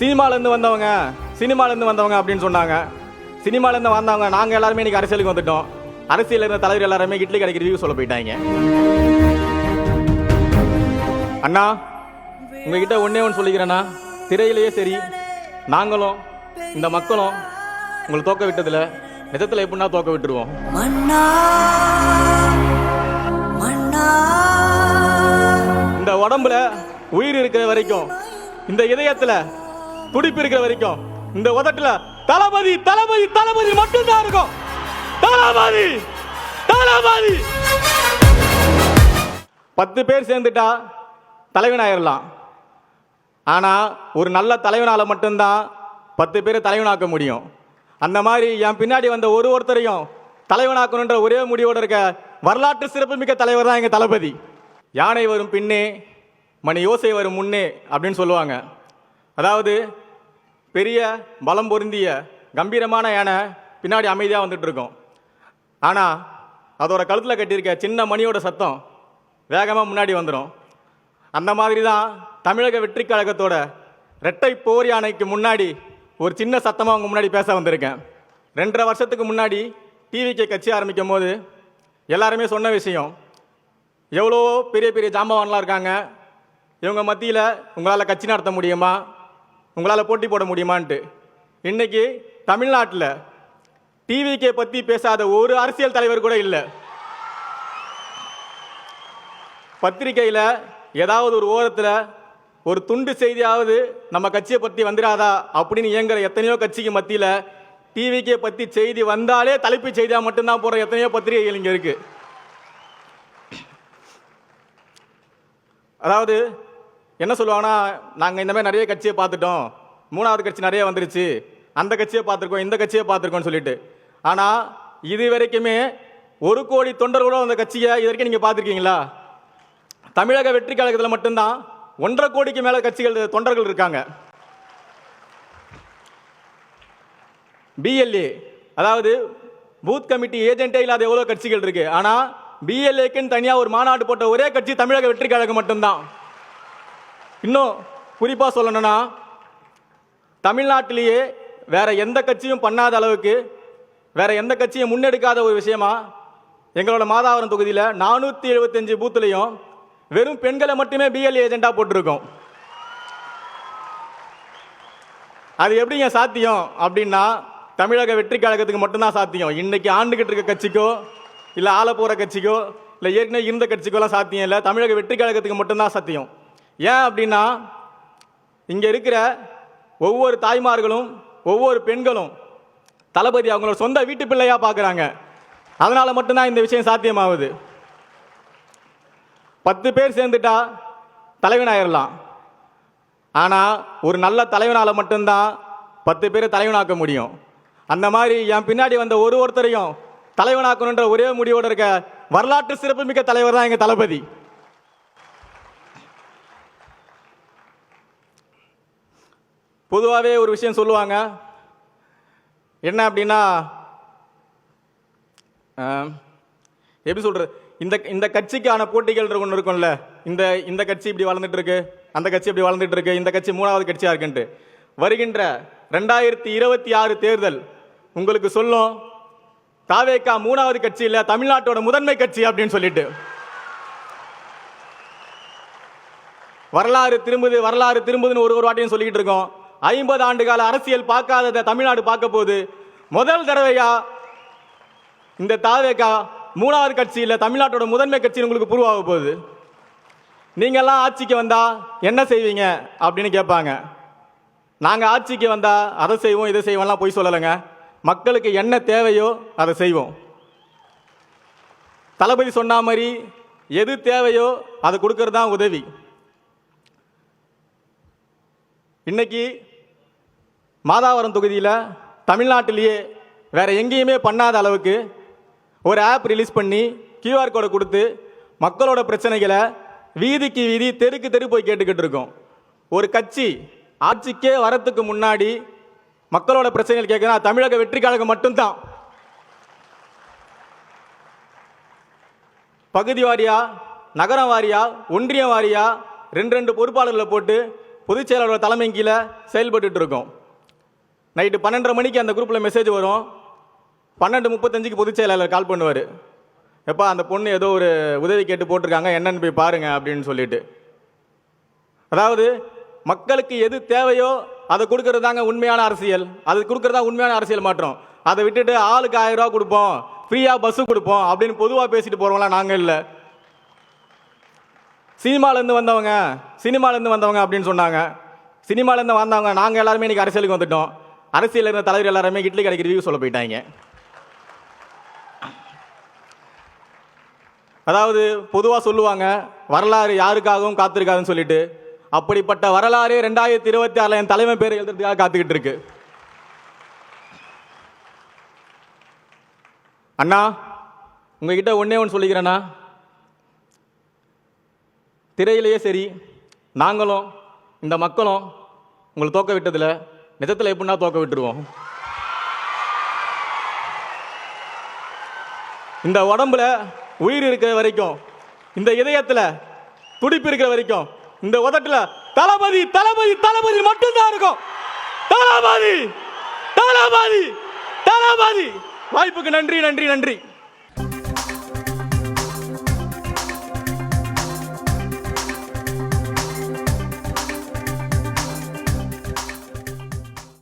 சினிமாலேருந்து வந்தவங்க சினிமாலேருந்து வந்தவங்க அப்படின்னு சொன்னாங்க. சினிமாலேருந்து வந்தவங்க நாங்கள் எல்லாருமே இன்னைக்கு அரசியலுக்கு வந்துட்டோம். அரசியல் இருந்த தலைவர் எல்லாருமே இட்லி கடைக்கு ரிவ்யூ சொல்ல போயிட்டாங்க. அண்ணா உங்ககிட்ட ஒண்ணே ஒன்று சொல்லிக்கிறேண்ணா. திரையிலேயே சரி நாங்களும் இந்த மக்களும் உங்களை தோக்க விட்டதில்ல நிஜத்தில் எப்படின்னா தோக்க விட்டுருவோம். இந்த உடம்புல உயிர் இருக்கிற வரைக்கும் இந்த இதயத்துல துடிப்பு இருக்கிற வரைக்கும் இந்த உதட்டுல தளபதி தளபதி தளபதி மட்டும்தான் இருக்கும். தளபதி! தளபதி! பத்து பேர் சேர்ந்துட்டா தலைவனாயிரலாம் ஆனால் ஒரு நல்ல தலைவனால் மட்டும்தான் பத்து பேரை தலைவனாக்க முடியும். அந்த மாதிரி என் பின்னாடி வந்த ஒரு ஒருத்தரையும் தலைவனாக்கணுன்ற ஒரே முடிவோடு இருக்க வரலாற்று சிறப்புமிக்க தலைவர் தான் எங்கள் தளபதி. யானை வரும் பின்னே மணி யோசை வரும் முன்னே அப்படின்னு சொல்லுவாங்க. அதாவது பெரிய பலம் பொருந்திய கம்பீரமான யானை பின்னாடி அமைதியாக வந்துட்டு ஆனால் அதோட கழுத்தில் கட்டியிருக்க சின்ன மணியோட சத்தம் வேகமாக முன்னாடி வந்துடும் அந்த மாதிரி தான் தமிழக வெற்றி கழகத்தோட ரெட்டை போர் யானைக்கு முன்னாடி ஒரு சின்ன சத்தமாக அவங்க முன்னாடி பேச வந்திருக்கேன். ரெண்டரை வருஷத்துக்கு முன்னாடி டிவிகே கட்சி ஆரம்பிக்கும் போது எல்லாருமே சொன்ன விஷயம் எவ்வளோ பெரிய பெரிய ஜாம்பவான்லாம் இருக்காங்க இவங்க மத்தியில் உங்களால் கட்சி நடத்த முடியுமா? உங்களால் போட்டி போட முடியுமான்ட்டு. இன்றைக்கி தமிழ்நாட்டில் டிவிகே பற்றி பேசாத ஒரு அரசியல் தலைவர் கூட இல்லை. பத்திரிக்கையில் ஏதாவது ஒரு ஓரத்தில் ஒரு துண்டு செய்தியாவது நம்ம கட்சியை பற்றி வந்துடாதா அப்படின்னு இயங்குற எத்தனையோ கட்சிக்கு மத்தியில் டிவிக்கே பற்றி செய்தி வந்தாலே தலைப்பு செய்தியாக மட்டும்தான் போகிற எத்தனையோ பத்திரிகைகள் இங்கே இருக்குது அதாவது என்ன சொல்லுவாங்கன்னா நாங்கள் இந்த மாதிரி நிறைய கட்சியை பார்த்துட்டோம். மூணாவது கட்சி நிறைய வந்துருச்சு. அந்த கட்சியை பார்த்துருக்கோம் இந்த கட்சியை பார்த்துருக்கோம்னு சொல்லிட்டு. ஆனால் இது வரைக்குமே ஒரு கோடி தொண்டர்களோட அந்த கட்சியை இது வரைக்கும் நீங்கள் பார்த்துருக்கீங்களா? தமிழக வெற்றி கழகத்தில் மட்டும்தான் ஒன்றரை கோடிக்கு மேலே கட்சிகள் தொண்டர்கள் இருக்காங்க. பிஎல்ஏ அதாவது பூத் கமிட்டி ஏஜென்ட்டே இல்லாத எவ்வளோ கட்சிகள் இருக்குது ஆனால் பிஎல்ஏக்குன்னு தனியாக ஒரு மாநாடு போட்ட ஒரே கட்சி தமிழக வெற்றி கழகம் மட்டும்தான். இன்னும் குறிப்பாக சொல்லணும்னா தமிழ்நாட்டிலேயே வேறு எந்த கட்சியும் பண்ணாத அளவுக்கு வேற எந்த கட்சியும் முன்னெடுக்காத ஒரு விஷயமா எங்களோட மாதாவரம் தொகுதியில் நானூற்றி எழுபத்தஞ்சு பூத்துலையும் வெறும் பெண்களை மட்டுமே பிஎல் ஏஜென்ட்டாக போட்டிருக்கோம். அது எப்படிங்க சாத்தியம் அப்படின்னா தமிழக வெற்றி கழகத்துக்கு மட்டும்தான் சாத்தியம். இன்னைக்கு ஆண்டுகிட்டு இருக்க கட்சிக்கோ இல்லை ஆள போகிற கட்சிக்கோ இல்லை ஏற்கனவே இருந்த கட்சிக்கோலாம் சாத்தியம் இல்லை. தமிழக வெற்றி கழகத்துக்கு மட்டும்தான் சாத்தியம். ஏன் அப்படின்னா இங்கே இருக்கிற ஒவ்வொரு தாய்மார்களும் ஒவ்வொரு பெண்களும் தளபதி அவங்களோட சொந்த வீட்டு பிள்ளையாக பார்க்குறாங்க அதனால் மட்டும்தான் இந்த விஷயம் சாத்தியமாகுது. பத்து பேர் சேர்ந்துட்டா தலைவனாயிடலாம் ஆனால் ஒரு நல்ல தலைவனால் மட்டும்தான் பத்து பேரை தலைவனாக்க முடியும். அந்த மாதிரி என் பின்னாடி வந்த ஒரு ஒருத்தரையும் தலைவனாக்கணுன்ற ஒரே முடிவோடு இருக்க வரலாற்று சிறப்புமிக்க தலைவர் தான் எங்கள் தளபதி. பொதுவாகவே ஒரு விஷயம் சொல்லுவாங்க. என்ன அப்படின்னா எப்படி சொல்கிறது இந்த இந்த கட்சிக்கான போட்டிகள் ஒன்று இருக்கும்ல. இந்த இந்த கட்சி இப்படி வளர்ந்துட்டு இருக்கு அந்த கட்சி இப்படி வளர்ந்துட்டு இருக்கு இந்த கட்சி மூணாவது கட்சியாக இருக்குன்ட்டு. வருகின்ற ரெண்டாயிரத்தி இருபத்தி ஆறு தேர்தல் உங்களுக்கு சொல்லும் தாவேக்கா மூணாவது கட்சி இல்லை தமிழ்நாட்டோட முதன்மை கட்சி அப்படின்னு சொல்லிட்டு. வரலாறு திரும்புது வரலாறு திரும்புதுன்னு ஒரு ஒரு வாட்டியும் சொல்லிக்கிட்டு இருக்கோம். ஐம்பது ஆண்டு கால அரசியல் பார்க்காததை தமிழ்நாடு பார்க்க போது முதல் தடவையா இந்த தாவேக்கா மூணாவது கட்சியில் தமிழ்நாட்டோட முதன்மை கட்சி உங்களுக்கு புருவாக போகுது. நீங்கள்லாம் ஆட்சிக்கு வந்தால் என்ன செய்வீங்க? அப்படின்னு கேட்பாங்க. நாங்கள் ஆட்சிக்கு வந்தால் அதை செய்வோம் இதை செய்வோம்லாம் போய் சொல்லலைங்க. மக்களுக்கு என்ன தேவையோ அதை செய்வோம். தளபதி சொன்ன மாதிரி எது தேவையோ அதை கொடுக்கறது தான் உதவி. இன்னைக்கு மாதாவரம் தொகுதியில் தமிழ்நாட்டிலேயே வேறு எங்கேயுமே பண்ணாத அளவுக்கு ஒரு ஆப் ரிலீஸ் பண்ணி கியூஆர் கோடை கொடுத்து மக்களோட பிரச்சனைகளை வீதிக்கு வீதி தெருக்கு தெரு போய் கேட்டுக்கிட்டு இருக்கோம். ஒரு கட்சி ஆட்சிக்கே வரத்துக்கு முன்னாடி மக்களோட பிரச்சனைகள் கேட்குறா தமிழக வெற்றி கழகம் மட்டும்தான். பகுதி வாரியா நகரம் வாரியா ஒன்றியம் வாரியா ரெண்டு ரெண்டு பொறுப்பாளர்களை போட்டு பொதுச் செயலாளர் தலைமை கீழே செயல்பட்டு இருக்கோம். நைட்டு பன்னெண்டரை மணிக்கு அந்த குரூப்பில் மெசேஜ் வரும். பன்னெண்டு முப்பத்தஞ்சுக்கு பொதுச் செயலாளர் கால் பண்ணுவார். எப்பா அந்த பொண்ணு ஏதோ ஒரு உதவி கேட்டு போட்டிருக்காங்க என்னன்னு போய் பாருங்க அப்படின்னு சொல்லிட்டு. அதாவது மக்களுக்கு எது தேவையோ அதை கொடுக்கறது தாங்க உண்மையான அரசியல். அது கொடுக்கறதா உண்மையான அரசியல் மாற்றம். அதை விட்டுட்டு ஆளுக்கு ஆயிரம் ரூபா கொடுப்போம் ஃப்ரீயாக பஸ்ஸு கொடுப்போம் அப்படின்னு பொதுவாக பேசிட்டு போகிறவங்களாம் நாங்கள் இல்லை. சினிமாலேருந்து வந்தவங்க சினிமாலேருந்து வந்தவங்க அப்படின்னு சொன்னாங்க. சினிமாலேருந்து வந்தவங்க நாங்கள் எல்லாருமே இன்றைக்கி அரசியலுக்கு வந்துட்டோம். அரசியல் இருந்த தலைவர் எல்லாருமே இட்லி கடைக்கு ரிவ்யூ சொல்ல போயிட்டாங்க. அதாவது பொதுவாக சொல்லுவாங்க வரலாறு யாருக்காகவும் காத்திருக்காதுன்னு சொல்லிட்டு. அப்படிப்பட்ட வரலாறு ரெண்டாயிரத்தி இருபத்தி ஆறில் என் தலைமை பேர் எழுதுறதுக்காக காத்துக்கிட்டு இருக்கு. அண்ணா உங்ககிட்ட ஒன்றே ஒன்று சொல்லிக்கிறேண்ணா. திரையிலேயே சரி நாங்களும் இந்த மக்களும் உங்களை தோக்க விட்டதில்லை. நிஜத்தில் எப்படின்னா தோக்க விட்டுருவோம். இந்த உடம்புல உயிர் இருக்கிற வரைக்கும் இந்த இதயத்தில் துடிப்பு இருக்கிற வரைக்கும் இந்த உதட்டில் தளபதி தளபதி தளபதி மட்டும்தான் இருக்கும். தளபதி தளபதி தளபதி. வாய்ப்புக்கு நன்றி நன்றி நன்றி.